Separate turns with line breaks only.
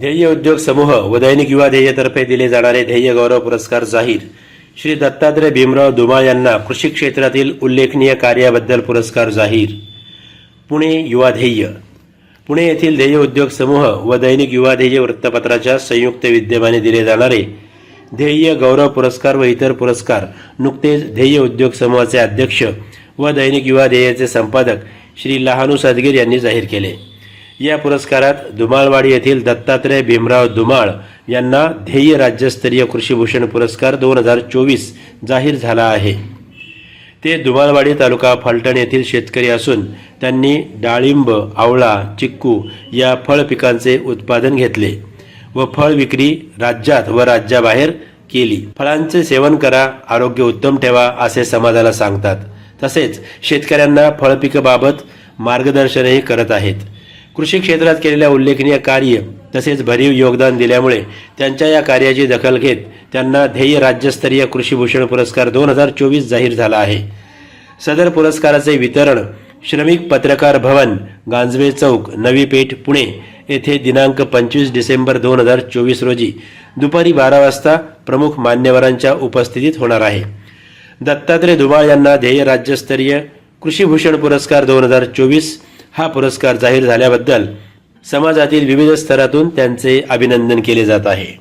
ध्येय उद्योग समूह व दैनिक युवा ध्येयतर्फे दिले जाणारे ध्येय गौरव पुरस्कार जाहीर. श्री दत्तात्रय भीमराव धुमा यांना कृषी क्षेत्रातील उल्लेखनीय कार्याबद्दल पुरस्कार जाहीर. पुणे युवा ध्येय. पुणे येथील ध्येय उद्योग समूह व दैनिक युवा ध्येय वृत्तपत्राच्या संयुक्त विद्यमाने दिले जाणारे ध्येय गौरव पुरस्कार व इतर पुरस्कार नुकतेच ध्येय उद्योग समूहाचे अध्यक्ष व दैनिक युवा ध्येयाचे संपादक श्री लहानू सदगीर यांनी जाहीर केले. या पुरस्कारात धुमाळवाडी येथील दत्तात्रय भीमराव धुमाळ यांना ध्येय राज्यस्तरीय कृषीभूषण पुरस्कार दोन हजार चोवीस जाहीर झाला आहे. ते धुमाळवाडी तालुका फलटण येथील शेतकरी असून त्यांनी डाळिंब आवळा चिक्कू या फळ पिकांचे उत्पादन घेतले व फळ विक्री राज्यात व राज्याबाहेर केली. फळांचे सेवन करा आरोग्य उत्तम ठेवा असे समाजाला सांगतात. तसेच शेतकऱ्यांना फळपिकाबाबत मार्गदर्शनही करत आहेत. कृषी क्षेत्रात केलेल्या उल्लेखनीय कार्य तसेच भरीव योगदान दिल्यामुळे त्यांच्या या कार्याची दखल घेत त्यांना ध्येय राज्यस्तरीय कृषीभूषण पुरस्कार दोन हजार चोवीस जाहीर झाला आहे. सदर पुरस्काराचे वितरण श्रमिक पत्रकार भवन गांजवे चौक नवी पेठ पुणे येथे दिनांक पंचवीस डिसेंबर दोन हजार चोवीस रोजी दुपारी बारा वाजता प्रमुख मान्यवरांच्या उपस्थितीत होणार आहे. दत्तात्रय धुमाळ यांना ध्येय राज्यस्तरीय कृषीभूषण पुरस्कार दोन हजार चोवीस हा पुरस्कार जाहीर झाल्याबद्दल समाजातील विविध स्तरातून त्यांचे अभिनंदन केले जात आहे.